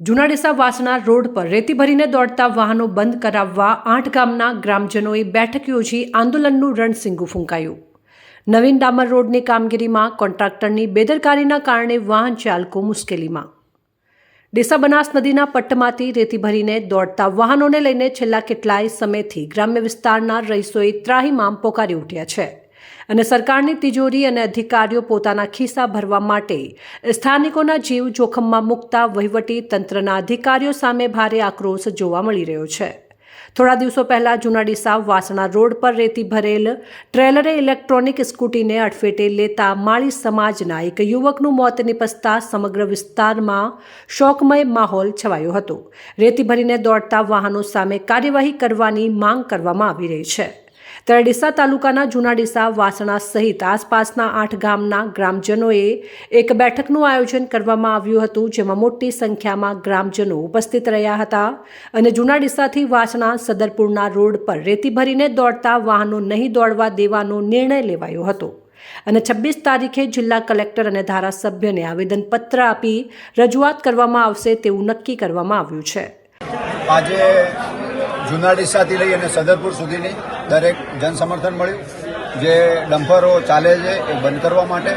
જૂના ડીસા વાસણા રોડ પર રેતી ભરીને દોડતા વાહનો બંધ કરાવવા આઠ ગામના ગ્રામજનોએ બેઠક યોજી આંદોલનનું રણસિંગુ ફૂંકાયું. નવીન ડામર રોડની કામગીરીમાં કોન્ટ્રાક્ટરની બેદરકારીના કારણે વાહન ચાલકો મુશ્કેલીમાં. ડીસા બનાસ નદીના પટ્ટમાંથી રેતી ભરીને દોડતા વાહનોને લઈને છેલ્લા કેટલાય સમયથી ગ્રામ્ય વિસ્તારના રહીશોએ ત્રાહીમામ પોકારી ઉઠ્યા છે. અને સરકારની તિજોરી અને અધિકારીઓ પોતાના ખિસ્સા ભરવા માટે સ્થાનિકોના જીવ જોખમમાં મૂકતા વહીવટી તંત્રના અધિકારીઓ સામે ભારે આક્રોશ જોવા મળી રહ્યો છે. થોડા દિવસો પહેલા જૂના ડીસા વાસણા રોડ પર રેતી ભરેલ ટ્રેલરે ઇલેક્ટ્રોનિક સ્કૂટીને અડફેટે લેતા માળી સમાજના એક યુવકનું મોત નિપજતા સમગ્ર વિસ્તારમાં શોકમય માહોલ છવાયો હતો. રેતી ભરીને દોડતા વાહનો સામે કાર્યવાહી કરવાની માંગ કરવામાં આવી રહી છે. ત્યારે ડીસા તાલુકાના જૂના ડીસા વાસણા સહિત આસપાસના આઠ ગામના ગ્રામજનોએ એક બેઠકનું આયોજન કરવામાં આવ્યું હતું, જેમાં મોટી સંખ્યામાં ગ્રામજનો ઉપસ્થિત રહ્યા હતા અને જૂના ડીસાથી વાસણા સદરપુરના રોડ પર રેતી ભરીને દોડતા વાહનો નહીં દોડવા દેવાનો નિર્ણય લેવાયો હતો. અને છવ્વીસ તારીખે જિલ્લા કલેક્ટર અને ધારાસભ્યને આવેદનપત્ર આપી રજૂઆત કરવામાં આવશે તેવું નક્કી કરવામાં આવ્યું છે. આજે જૂના ડીસાથી લઈ અને સદરપુર સુધીની દરેક જનસમર્થન મળ્યું. જે ડમ્પરો ચાલે છે એ બંધ કરવા માટે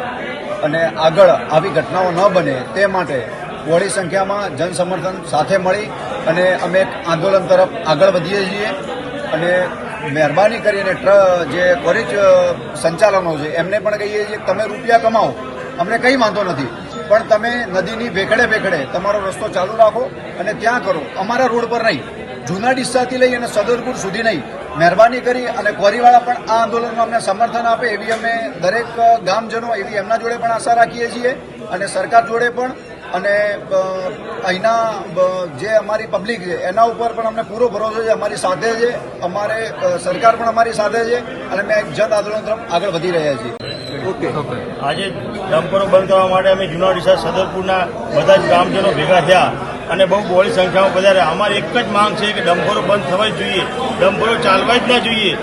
અને આગળ આવી ઘટનાઓ ન બને તે માટે બહોળી સંખ્યામાં જનસમર્થન સાથે મળી અને અમે એક આંદોલન તરફ આગળ વધીએ છીએ. અને મહેરબાની કરીને ટ્ર, જે કોરેજ સંચાલનો છે, એમને પણ કહીએ છીએ તમે રૂપિયા કમાઓ. અમને કંઈ વાંધો નથી. પણ તમે નદીની ભેખડે ભેખડે તમારો રસ્તો ચાલુ રાખો અને ત્યાં કરો. અમારા રોડ પર નહીં. જૂના ડિસ્સાથી લઈ અને સદરપુર સુધી નહીં. મહેરબાની કરી અને ગોરીવાળા પણ આ આંદોલનમાં અમને સમર્થન આપે એવી અમે દરેક ગામજનો એવી એમના જોડે પણ આશા રાખીએ છીએ અને સરકાર જોડે પણ અને અહીંના જે અમારી પબ્લિક છે, એના ઉપર પણ અમને પૂરો ભરોસો છે, અમારી સાથે છે, અમારે સરકાર પણ અમારી સાથે છે અને અમે એક જન આંદોલન તરફ આગળ વધી રહ્યા છીએ. આજે ડમ્પરો બંધ કરવા માટે અમે જૂના ડીસા સદરપુરના બધા જ ગ્રામજનો ભેગા થયા અને બહુ બહોળી સંખ્યામાં પધાર્યા. અમારી એક જ માંગ છે કે ડમ્પરો બંધ થવા જોઈએ. ડમ્પરો ચાલવા જ ના જોઈએ.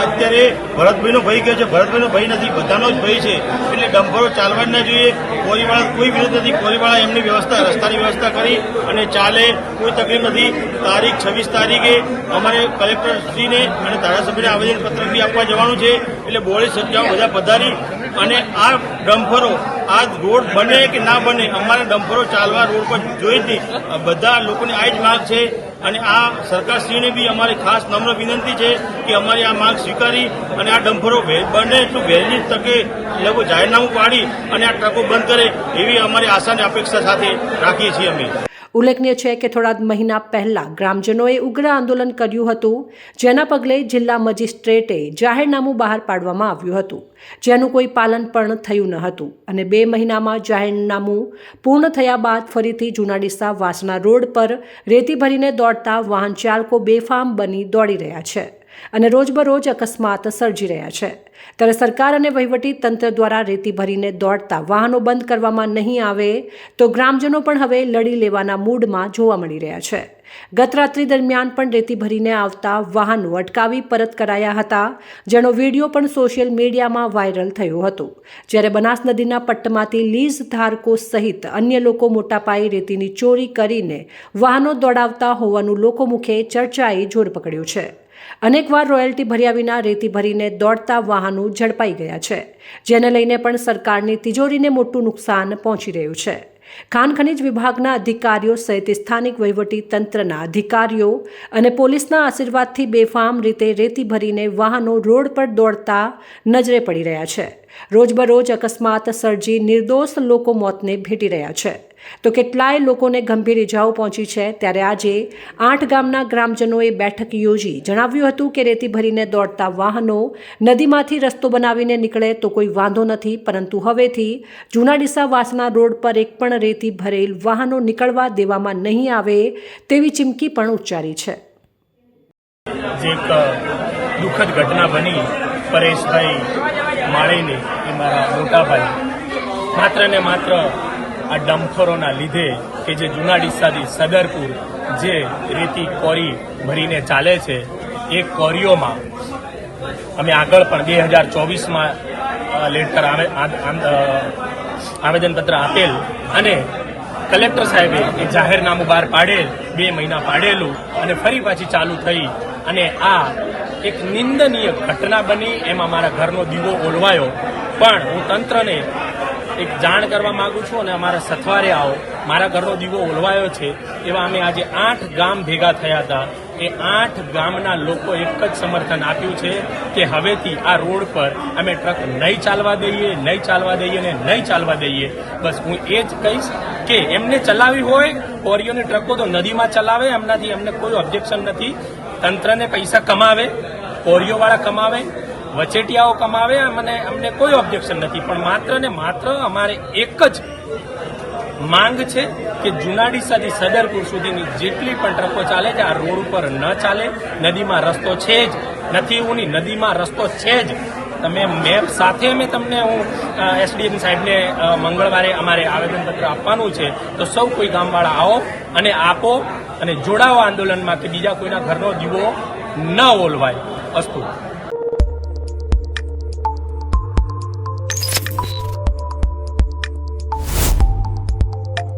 અત્યારે ભરતભાઈનો ભય કહે છે, ભરતભાઈનો ભય નથી, બધાનો જ ભય છે. એટલે ડમ્પરો ચાલવા જ ના જોઈએ. કોરીવાળા, કોઈ વિરોધ નથી. કોરીવાળા એમની વ્યવસ્થા, રસ્તાની વ્યવસ્થા કરી અને ચાલે, કોઈ તકલીફ નથી. તારીખ છવ્વીસ તારીખે અમારે કલેક્ટરશ્રીને અને ધારાસભ્યને આવેદનપત્ર બી આપવા જવાનું છે. એટલે બોળી સજ્જાઓ બધા પધારી અને આ ડમ્પરો આ રોડ બને કે ના બને, અમારે ડમ્પરો ચાલવા રોડ પર જોઈ જ નહીં. બધા લોકોની આ જ માંગ છે. અને આ સરકારશ્રીને બી અમારી ખાસ નમ્ર વિનંતી છે કે અમારી આ માંગ સ્વીકારી અને આ ડમ્પરો વહે- બને એટલું વહેલી તકે એ લોકો જાહેરનામું પાડી અને આ ટ્રકો બંધ કરે એવી અમારી આશા અને અપેક્ષા સાથે રાખીએ છીએ અમે. ઉલ્લેખનીય છે કે થોડા મહિના પહેલા ગ્રામજનોએ ઉગ્ર આંદોલન કર્યું હતું, જેના પગલે જિલ્લા મજિસ્ટ્રેટે જાહેરનામું બહાર પાડવામાં આવ્યું હતું. જેનું કોઈ પાલન પણ થયું ન હતું અને બે મહિનામાં જાહેરનામું પૂર્ણ થયા બાદ ફરીથી જૂના ડીસા વાસણા રોડ પર રેતી ભરીને દોડતા વાહન ચાલકો બેફામ બની દોડી રહ્યા છે. અને રોજબરોજ અકસ્માત સર્જી રહ્યા છે. ત્યારે સરકાર અને વહીવટી તંત્ર દ્વારા રેતી ભરીને દોડતા વાહનો બંધ કરવામાં નહીં આવે તો ગ્રામજનો પણ હવે લડી લેવાના મૂડમાં જોવા મળી રહ્યા છે. ગત રાત્રિ દરમિયાન પણ રેતી ભરીને આવતા વાહનો અટકાવી પરત કરાયા હતા, જેનો વીડિયો પણ સોશિયલ મીડિયામાં વાયરલ થયો હતો. જ્યારે બનાસ નદીના પટ્ટમાંથી લીઝ ધારકો સહિત અન્ય લોકો મોટા પાયે રેતીની ચોરી કરીને વાહનો દોડાવતા હોવાનું લોકો મુખે ચર્ચાએ જોર પકડ્યું છે. અનેકવાર રોયલ્ટી ભર્યા વિના રેતી ભરીને દોડતા વાહનો ઝડપાઈ ગયા છે, જેને લઈને પણ સરકારની તિજોરીને મોટું નુકસાન પહોંચી રહ્યું છે. ખાન ખનિજ વિભાગના અધિકારીઓ સહિત સ્થાનિક વહીવટી તંત્રના અધિકારીઓ અને પોલીસના આશીર્વાદથી બેફામ રીતે રેતી ભરીને વાહનો રોડ પર દોડતા નજરે પડી રહ્યા છે. રોજબરોજ અકસ્માત સર્જી નિર્દોષ લોકો મોતને ભેટી રહ્યા છે. તો કેટલાય લોકોને ગંભીર ઇજાઓ પહોંચી છે. ત્યારે આજે આઠ ગામના ગ્રામજનોએ બેઠક યોજી જણાવ્યું હતું કે રેતી ભરીને દોડતા વાહનો નદીમાંથી રસ્તો બનાવીને નીકળે તો કોઈ વાંધો નથી. પરંતુ હવેથી જૂના ડીસા વાસના રોડ પર એક પણ રેતી ભરેલ વાહનો નીકળવા દેવામાં નહીં આવે તેવી ચીમકી પણ ઉચ્ચારી છે. દુઃખદ ઘટના બની, પરેશભાઈ માળીની એ મારા મોટાભાઈ. માત્ર ને માત્ર આ ડમખોરોના લીધે કે જે જૂના ડીસાથી સદરપુર જે રેતી કોરી ભરીને ચાલે છે, એ કોરીઓમાં અમે આગળ પણ બે હજાર ચોવીસમાં લેટર આવેદનપત્ર આપેલ અને કલેક્ટર સાહેબે એ જાહેરનામું બહાર પાડેલ, બે મહિના પાડેલું અને ફરી પાછી ચાલુ થઈ અને આ એક નિંદનીય ઘટના બની, એમાં મારા ઘરનો દીવો ઓલવાયો. પણ હું તંત્રને એક જાણ કરવા માંગુ છું અને અમારા સથવારે આવો. મારા ઘરનો દીવો ઓલવાયો છે. એવા અમે આજે આઠ ગામ ભેગા થયા હતા. એ આઠ ગામના લોકો એક જ સમર્થન આપ્યું છે કે હવેથી આ રોડ પર અમે ટ્રક નહીં ચાલવા દઈએ, નહીં ચાલવા દઈએ ને નહીં ચાલવા દઈએ. બસ હું એ જ કહીશ કે એમને ચલાવી હોય કોરીઓની ટ્રકો તો નદીમાં ચલાવે, એમનાથી એમને કોઈ ઓબ્જેક્શન નથી. તંત્રને પૈસા કમાવે કોરીઓવાળા કમાવે, વચેટિયાઓ કમાવે અને અમને કોઈ ઓબ્જેક્શન નથી. પણ માત્ર ને માત્ર અમારે એક જ માંગ છે કે જુનાડીસાથી સદરપુર સુધીની જેટલી પણ ટ્રકો ચાલે છે, આ રોડ ઉપર ન ચાલે, નદીમાં રસ્તો છે જ, નથી એવું નદીમાં રસ્તો છે જ. તમે મેપ સાથે અમે તમને હું એસડીએમ સાહેબને મંગળવારે અમારે આવેદનપત્ર આપવાનું છે. તો સૌ કોઈ ગામવાળા આવો અને આપો અને જોડાઓ આંદોલનમાં કે બીજા કોઈના ઘરનો દીવો ન ઓલવાય. અસ્તુ.